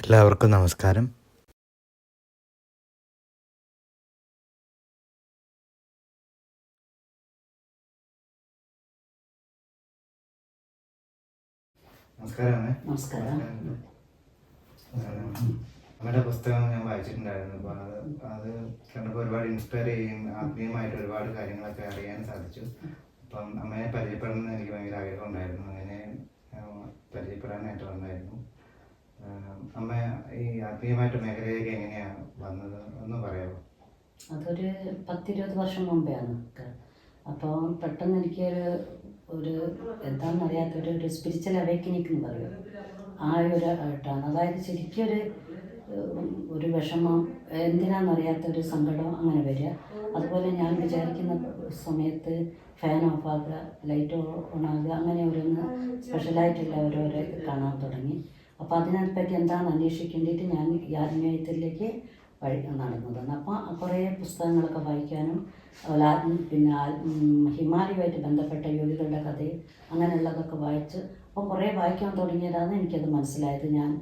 എല്ലാവർക്കും നമസ്കാരം. നമസ്കാരം. അമ്മേ. നമസ്കാരം. അമ്മയുടെ പുസ്തകം ഞാൻ വായിച്ചിട്ടുണ്ടായിരുന്നു. അപ്പോൾ അത് അത് കണ്ടപ്പോൾ ഒരുപാട് ഇൻസ്പയർ ചെയ്യും ആത്മീയമായിട്ട് ഒരുപാട് കാര്യങ്ങളൊക്കെ അറിയാൻ സാധിച്ചു. അപ്പം അമ്മയെ പരിചയപ്പെടണമെന്ന് എനിക്ക് ഭയങ്കര ആഗ്രഹം ഉണ്ടായിരുന്നു. അങ്ങനെ പരിചയപ്പെടാനായിട്ട് വന്നായിരുന്നു. അമ്മ ഈ ആത്മീയമായിട്ട് മേഖലയിലേക്ക് എങ്ങനെയാണ് വന്നത്? ഒന്ന് പറയാമോ? അതൊരു പത്തിരുപത് വർഷം മുമ്പെയാണ് അപ്പോൾ പെട്ടെന്ന് എനിക്കൊരു ഒരു എന്താണെന്ന് അറിയാത്തൊരു ഒരു സ്പിരിച്വൽ അവേക്കനിങ് എന്ന് പറയും. ആ ഒരു ആയിട്ടാണ്. അതായത് ശരിക്കും ഒരു ഒരു വിഷമം എന്തിനാണെന്നറിയാത്തൊരു സങ്കടം അങ്ങനെ വരിക. അതുപോലെ ഞാൻ വിചാരിക്കുന്ന സമയത്ത് ഫാൻ ഓഫ് ആക്കുക ലൈറ്റ് ഓൺ ആകുക അങ്ങനെ ഓരോന്ന് സ്പെഷ്യലായിട്ടുള്ള ഓരോരോ കാണാൻ തുടങ്ങി. അപ്പോൾ അതിനെപ്പറ്റി എന്താണെന്ന് അന്വേഷിക്കേണ്ടിയിട്ട് ഞാൻ ആത്മീയത്തിലേക്ക് വഴി നടന്നതാണ്. അപ്പോൾ കുറേ പുസ്തകങ്ങളൊക്കെ വായിക്കാനും അതുപോലെ ആത്മ- പിന്നെ ഹിമാലയമായിട്ട് ബന്ധപ്പെട്ട യോഗികളുടെ കഥയും അങ്ങനെയുള്ളതൊക്കെ വായിച്ച് അപ്പോൾ കുറേ വായിക്കാൻ തുടങ്ങിയതാണ് എനിക്കത് മനസ്സിലായത്. ഞാൻ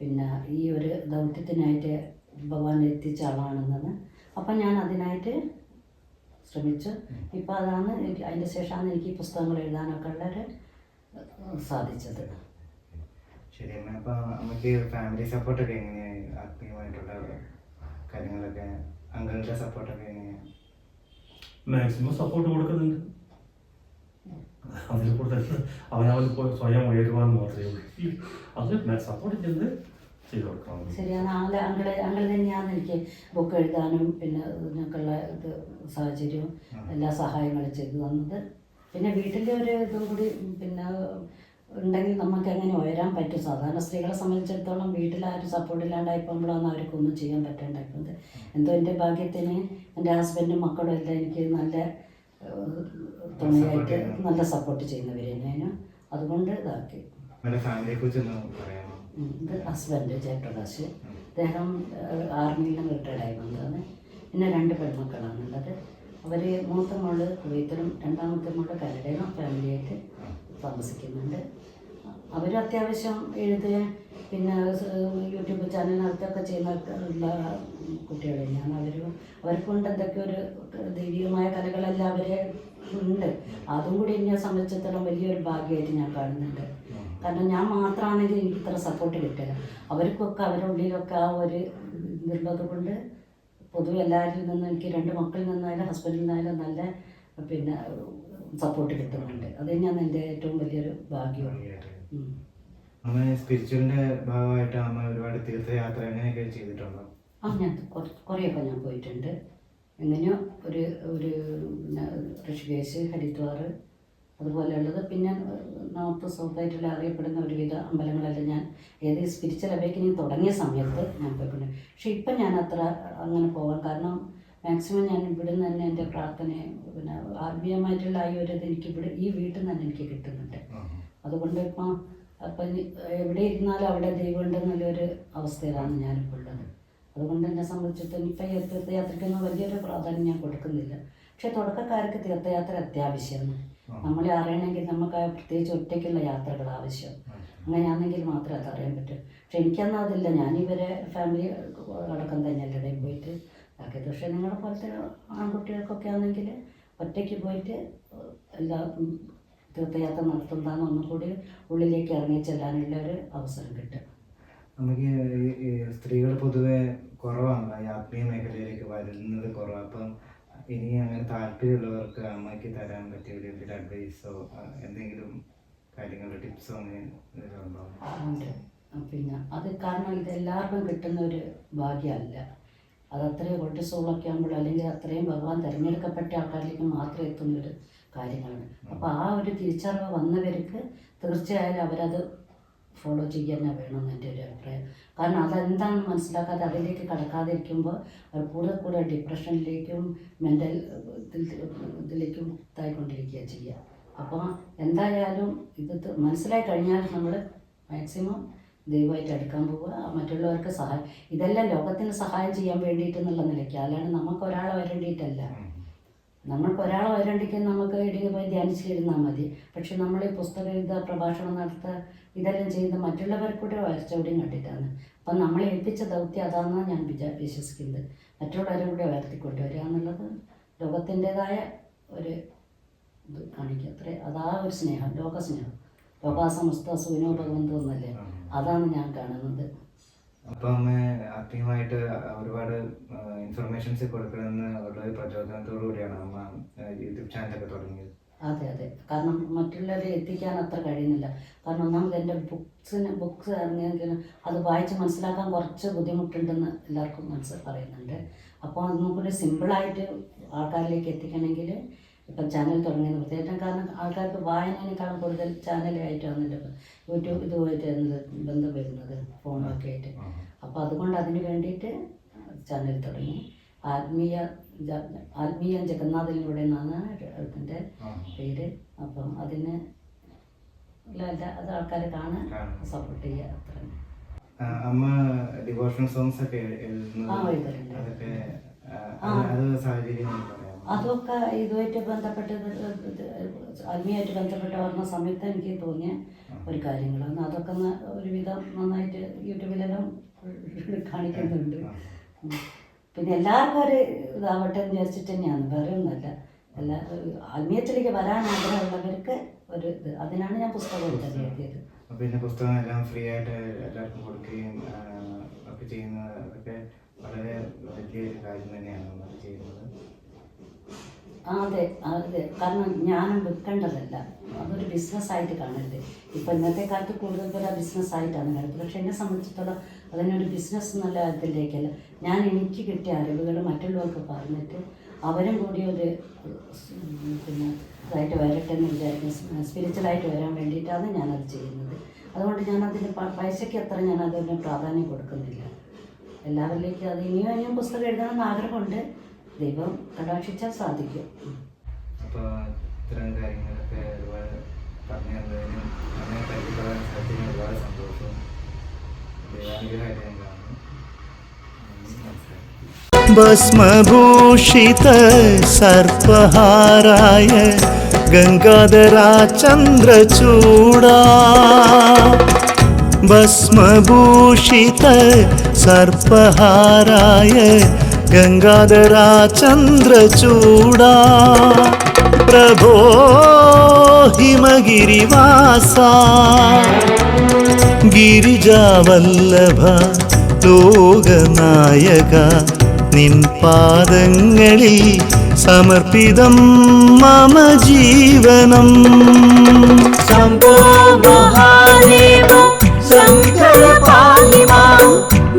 പിന്നെ ഈ ഒരു ദൗത്യത്തിനായിട്ട് ഭഗവാൻ എത്തിച്ച ആളാണെന്നത്. അപ്പം ഞാൻ അതിനായിട്ട് ശ്രമിച്ചു. ഇപ്പം അതാണ് എനിക്ക് അതിന്റെ ശേഷമാണ് എനിക്ക് ഈ പുസ്തകങ്ങൾ എഴുതാനൊക്കെ ഉള്ളൊരു സാധിച്ചത്. ശരി അമ്മ അപ്പോൾ അമ്മയ്ക്ക് ഫാമിലി സപ്പോർട്ടൊക്കെ എങ്ങനെയായി ആത്മീയമായിട്ടുള്ള കാര്യങ്ങളൊക്കെ അങ്കിളുടെ സപ്പോർട്ടൊക്കെ എങ്ങനെയാണ് മാക്സിമം സപ്പോർട്ട് കൊടുക്കുന്നുണ്ട്. അതിൽ കൂടുതൽ അവനവൻ സ്വയം ഉയരുവാൻ മാത്രമേ ഉള്ളൂ. അത് സപ്പോർട്ട് ചെയ്ത് ശരിയാണ്. ആൾ അങ്ങളെ അങ്ങൾ തന്നെയാണ് എനിക്ക് ബുക്ക് എഴുതാനും പിന്നെ ഇതിനൊക്കെയുള്ള ഇത് സാഹചര്യവും എല്ലാ സഹായങ്ങളും ചെയ്തു തന്നത്. പിന്നെ വീട്ടിലെ ഒരു ഇതും കൂടി പിന്നെ ഉണ്ടെങ്കിൽ നമുക്ക് എങ്ങനെ ഉയരാൻ പറ്റും? സാധാരണ സ്ത്രീകളെ സംബന്ധിച്ചിടത്തോളം വീട്ടിൽ ആരും സപ്പോർട്ട് ഇല്ലാണ്ടായിപ്പോഴാണ് അവർക്കൊന്നും ചെയ്യാൻ പറ്റാണ്ടായിരുന്നത് എന്തോ എന്റെ ഭാഗ്യത്തിന് എന്റെ ഹസ്ബൻഡും മക്കളും എല്ലാം എനിക്ക് നല്ല തുണയായിട്ട് നല്ല സപ്പോർട്ട് ചെയ്യുന്നവർ തന്നെയാണ്. അതുകൊണ്ട് ഇതാക്കി. ഇത് ഹസ്ബൻഡ് ജയപ്രകാശ് അദ്ദേഹം ആർമിയിൽ നിന്ന് റിട്ടയർഡ് ആയി വന്നതാണ് പിന്നെ രണ്ട് പെൺമക്കളാണുള്ളത്. അവർ മൂത്ത മോൾ കുവൈത്തിലും രണ്ടാമത്തെ മോൾ കാനഡയിലും ഫാമിലിയായിട്ട് താമസിക്കുന്നുണ്ട്. അവർ അത്യാവശ്യം എഴുതുക പിന്നെ യൂട്യൂബ് ചാനലിനകത്തൊക്കെ ചെയ്യുന്ന കുട്ടികൾ തന്നെയാണ്. അവർ അവർക്ക് കൊണ്ട് എന്തൊക്കെ ഒരു ദൈവികമായ കലകളെല്ലാം അവരെ ഉണ്ട്. അതും കൂടി എന്നെ സംബന്ധിച്ചിടത്തോളം വലിയൊരു ഭാഗ്യമായിട്ട് ഞാൻ കാണുന്നുണ്ട്. കാരണം ഞാൻ മാത്രമാണെങ്കിൽ എനിക്ക് ഇത്ര സപ്പോർട്ട് കിട്ടുക അവർക്കൊക്കെ അവരുടെ ഉള്ളിലൊക്കെ ആ ഒരു ഇതുള്ളത് കൊണ്ട് പൊതുവെ എല്ലാവരിൽ നിന്നും എനിക്ക് രണ്ട് മക്കളിൽ നിന്നായാലും ഹസ്ബൻഡിൽ നിന്നായാലും നല്ല പിന്നെ സപ്പോർട്ട് കിട്ടുന്നുണ്ട്. അത് തന്നെയാണ് എന്റെ ഏറ്റവും വലിയൊരു ഭാഗ്യം. അമ്മ സ്പിരിച്വലിന്റെ ഭാഗമായിട്ട് അമ്മ ഒരുപാട് തീർത്ഥയാത്ര അങ്ങനെയൊക്കെ ചെയ്തിട്ടുണ്ടോ? ആ ഞാൻ കുറ- കുറേയൊക്കെ ഞാൻ പോയിട്ടുണ്ട്. എങ്ങനെയോ ഒരു ഒരു പിന്നെ ഋഷികേശ് ഹരിദ്വാർ അതുപോലെയുള്ളത്. പിന്നെ നോർത്ത് സൗത്തായിട്ടുള്ള അറിയപ്പെടുന്ന ഒരുവിധ അമ്പലങ്ങളെല്ലാം ഞാൻ ഏത് സ്പിരിച്വൽ അവേക്കനിങ് തുടങ്ങിയ സമയത്ത് ഞാൻ പോയിട്ടുണ്ട്. പക്ഷെ ഇപ്പം ഞാൻ അത്ര അങ്ങനെ പോകാൻ കാരണം മാക്സിമം ഞാൻ ഇവിടെ നിന്ന് തന്നെ എന്റെ പ്രാർത്ഥന പിന്നെ ആത്മീയമായിട്ടുള്ള ആ ഒരു ഇത് എനിക്ക് ഇവിടെ ഈ വീട്ടിൽ നിന്ന് തന്നെ എനിക്ക് കിട്ടുന്നുണ്ട്. അതുകൊണ്ട് ഇപ്പം അപ്പം എവിടെ ഇരുന്നാലും അവിടെ ദൈവം ഉണ്ടെന്നുള്ളൊരു അവസ്ഥയിലാണ് ഞാനിപ്പോൾ ഉള്ളത്. അതുകൊണ്ട് എന്നെ സംബന്ധിച്ചിടത്തോളം ഇപ്പം ഈ തീർത്ഥയാത്രയ്ക്കൊന്നും വലിയൊരു പ്രാധാന്യം ഞാൻ കൊടുക്കുന്നില്ല. പക്ഷെ തുടക്കക്കാർക്ക് തീർത്ഥയാത്ര അത്യാവശ്യമാണ് നമ്മളെ അറിയണമെങ്കിൽ നമുക്ക് പ്രത്യേകിച്ച് ഒറ്റയ്ക്കുള്ള യാത്രകൾ ആവശ്യം. അങ്ങനെയാണെങ്കിൽ മാത്രമേ അത് അറിയാൻ പറ്റൂ. പക്ഷെ എനിക്കന്ന് അതില്ല ഞാൻ ഇവരെ ഫാമിലി അടക്കം തന്നെയല്ലേ ഇടയിൽ പോയിട്ട് ആക്കിയത് പക്ഷെ നിങ്ങളെ പോലത്തെ ആൺകുട്ടികൾക്കൊക്കെ ആണെങ്കിൽ ഒറ്റയ്ക്ക് പോയിട്ട് എല്ലാ തീർത്ഥയാത്ര നടത്തുന്നതാണ്. ഒന്നും കൂടി ഉള്ളിലേക്ക് ഇറങ്ങി ചെല്ലാനുള്ള ഒരു അവസരം കിട്ടും. നമുക്ക് സ്ത്രീകൾ പൊതുവെ കുറവാണ് ഈ ആത്മീയ മേഖലയിലേക്ക് വരുന്നത് കുറവാണ് അപ്പം ഇനി അങ്ങനെ താല്പര്യമുള്ളവർക്ക് അമ്മയ്ക്ക് തരാൻ പറ്റിയ ഒരു എന്തെങ്കിലും അഡ്വൈസോ എന്തെങ്കിലും കാര്യങ്ങളോ ടിപ്സോ അങ്ങനെ ഉണ്ട്. പിന്നെ അത് കാരണം ഇതെല്ലാവർക്കും കിട്ടുന്ന ഒരു ഭാഗ്യമല്ല. അത് അത്രയും കൊട്ടിസോളൊക്കെ ആകുമ്പോൾ അല്ലെങ്കിൽ അത്രയും ഭഗവാൻ തിരഞ്ഞെടുക്കപ്പെട്ട ആൾക്കാരിലേക്ക് മാത്രം എത്തുന്നൊരു കാര്യങ്ങളാണ്. അപ്പോൾ ആ ഒരു തിരിച്ചറിവ് വന്നവർക്ക് തീർച്ചയായാലും അവരത് ഫോളോ ചെയ്യാൻ വേണം എന്റെ ഒരു അഭിപ്രായം. കാരണം അതെന്താണെന്ന് മനസ്സിലാക്കാതെ അതിലേക്ക് കടക്കാതിരിക്കുമ്പോൾ അവർ കൂടുതൽ കൂടുതൽ ഡിപ്രഷനിലേക്കും മെന്റൽ ഇതിലേക്കും ഇതായിക്കൊണ്ടിരിക്കുക ചെയ്യുക. അപ്പോൾ എന്തായാലും ഇത് മനസ്സിലായി കഴിഞ്ഞാൽ നമ്മൾ മാക്സിമം ദൈവമായിട്ട് എടുക്കാൻ പോവുക മറ്റുള്ളവർക്ക് സഹായം ഇതെല്ലാം ലോകത്തിന് സഹായം ചെയ്യാൻ വേണ്ടിയിട്ട് എന്നുള്ള നിലയ്ക്ക്. അല്ലാണ്ട് നമുക്ക് ഒരാളെ വരേണ്ടിയിട്ടല്ല. നമ്മൾക്ക് ഒരാളെ വരണ്ടെങ്കിൽ നമുക്ക് എവിടെയെങ്കിലും പോയി ധ്യാനിച്ചിരുന്നാൽ മതി. പക്ഷെ നമ്മൾ ഈ പുസ്തകം എഴുതുക പ്രഭാഷണം നടത്തുക ഇതെല്ലാം ചെയ്യുന്നത് മറ്റുള്ളവർക്കൂടെ വരച്ചവിടെയും കണ്ടിട്ടാണ്. അപ്പം നമ്മളെ ഏൽപ്പിച്ച ദൗത്യം അതാണെന്നാണ് ഞാൻ വിചാ വിശ്വസിക്കുന്നത്. മറ്റുള്ളവരും കൂടെ ഉയർത്തിക്കൊണ്ടുവരിക എന്നുള്ളത് ലോകത്തിന്റെതായ ഒരു ഇത് കാണിക്കുക അത്രേ അതാ ഒരു സ്നേഹം ലോകസ്നേഹം. ലോകാസമസ്ത സൂനോ ഭഗവന്തോ എന്നല്ലേ അതാണ് ഞാൻ കാണുന്നത്. അപ്പം ആത്മീയമായിട്ട് ഒരുപാട് ഇൻഫർമേഷൻസ് കൊടുക്കണമെന്ന് ഉള്ള ഒരു പ്രചോദനത്തോടു കൂടിയാണ് അമ്മ യൂട്യൂബ് ചാനലൊക്കെ തുടങ്ങിയത്. അതെ അതെ. കാരണം മറ്റുള്ളവരെ എത്തിക്കാൻ അത്ര കഴിയുന്നില്ല. കാരണം ഒന്നാമത് എന്റെ ബുക്സിന് ബുക്സ് ഇറങ്ങിയെങ്കിൽ അത് വായിച്ച് മനസ്സിലാക്കാൻ കുറച്ച് ബുദ്ധിമുട്ടുണ്ടെന്ന് എല്ലാവർക്കും മനസ്സിൽ പറയുന്നുണ്ട്. അപ്പോൾ ഒന്നും കൂടി സിമ്പിളായിട്ട് ആൾക്കാരിലേക്ക് എത്തിക്കണമെങ്കിൽ ഇപ്പം ചാനൽ തുടങ്ങിയത് പ്രത്യേകം കാരണം ആൾക്കാർക്ക് വായനേക്കാളും കൂടുതൽ ചാനലായിട്ടാണ് ഇപ്പം യൂട്യൂബ് ഇതുമായിട്ട് ബന്ധം വരുന്നത് ഫോണൊക്കെ ആയിട്ട്. അപ്പോൾ അതുകൊണ്ട് അതിന് വേണ്ടിയിട്ട് ചാനൽ തുടങ്ങി. ആത്മീയ ആത്മീയ ജഗന്നാഥിലൂടെ എന്നാണ് അതിന്റെ പേര്. അപ്പം അതിന് അത് ആൾക്കാരെ കാണാൻ. സപ്പോർട്ട് ചെയ്യുക അത്ര അമ്മ ഡിവോഷണൽ സോങ്സ് ഒക്കെ എഴുതുന്നത് അതൊക്കെ. അത് സാഹചര്യം? അതൊക്കെ ഇതുമായിട്ട് ബന്ധപ്പെട്ട് അഗ്നിയായിട്ട് ബന്ധപ്പെട്ട് വന്ന സമയത്ത് എനിക്ക് തോന്നിയ ഒരു കാര്യങ്ങളാണ്. അതൊക്കെ ഒരുവിധം നന്നായിട്ട് യൂട്യൂബിലെല്ലാം കാണിക്കുന്നുണ്ട്. പിന്നെ എല്ലാവർക്കും ഒരു ഇതാവട്ടെ എന്ന് വിചാരിച്ചിട്ട് തന്നെയാണ്. വേറെ ഒന്നുമല്ല. എല്ലാ ആത്മീയത്തിലേക്ക് വരാൻ ആഗ്രഹമുള്ളവർക്ക് ഒരു ഇത്. അതിനാണ് ഞാൻ പുസ്തകം എഴുതിയത് പിന്നെ പുസ്തകം എല്ലാം ഫ്രീ ആയിട്ട് എല്ലാവർക്കും കൊടുക്കുകയും ഒക്കെ ചെയ്യുന്നത് അതൊക്കെ വളരെ വലിയ കാര്യം തന്നെയാണ് ചെയ്യുന്നത്. അതെ അതെ. കാരണം ജ്ഞാനം വിൽക്കേണ്ടതല്ല അതൊരു ബിസിനസ്സായിട്ട് കാണരുത്. ഇപ്പം ഇന്നത്തെ കാലത്ത് കൂടുതൽ പേര് ആ ബിസിനസ്സായിട്ടാണ് കാണുന്നത്. പക്ഷെ എന്നെ സംബന്ധിച്ചിടത്തോളം അതിനൊരു ബിസിനസ് എന്നുള്ള കാര്യത്തിലേക്കല്ല ഞാൻ എനിക്ക് കിട്ടിയ അറിവുകൾ മറ്റുള്ളവർക്ക് പറഞ്ഞിട്ട് അവരും കൂടി ഒരു പിന്നെ ഇതായിട്ട് വരട്ടെ എന്ന് വിചാരിക്കുന്നു. സ്പിരിച്വലായിട്ട് വരാൻ വേണ്ടിയിട്ടാണ് ഞാനത് ചെയ്യുന്നത്. അതുകൊണ്ട് ഞാനതിന് പൈസയ്ക്ക് അത്ര ഞാൻ അതിന് പ്രാധാന്യം കൊടുക്കുന്നില്ല. എല്ലാവരിലേക്കും അത് ഇനിയും ഇനിയും പുസ്തകം എഴുതണമെന്ന് ആഗ്രഹമുണ്ട്. ദൈവം കടാക്ഷിച്ചാൽ സാധിക്കും. അപ്പോൾ ഇത്തരം കാര്യങ്ങളൊക്കെ ഒരുപാട് പറഞ്ഞു തന്നതിനും അങ്ങനെ പരിചയപ്പെടാൻ സാധിച്ചതിന് ഒരുപാട് സന്തോഷവും ദൈവാനുഗ്രഹമായിട്ട് ഞാൻ കാണുന്നു. നന്ദി, നമസ്കാരം ഭസ്മഭൂഷിത സർപ്പഹാരായ ഗംഗാധരാ ചന്ദ്രചൂടാ ഭസ്മഭൂഷിത സർപ്പഹാരായ ഗംഗാധരാ ചന്ദ്രചൂടാ പ്രഭോ ഹിമഗിരിവാസ ഗിരിജാവല്ലഭ ലോകനായക നിൻ പാദങ്ങളിൽ സമർപ്പിതം മമ ജീവനം. ശംഭോ മഹാദേവ ശങ്കര പാലിമാ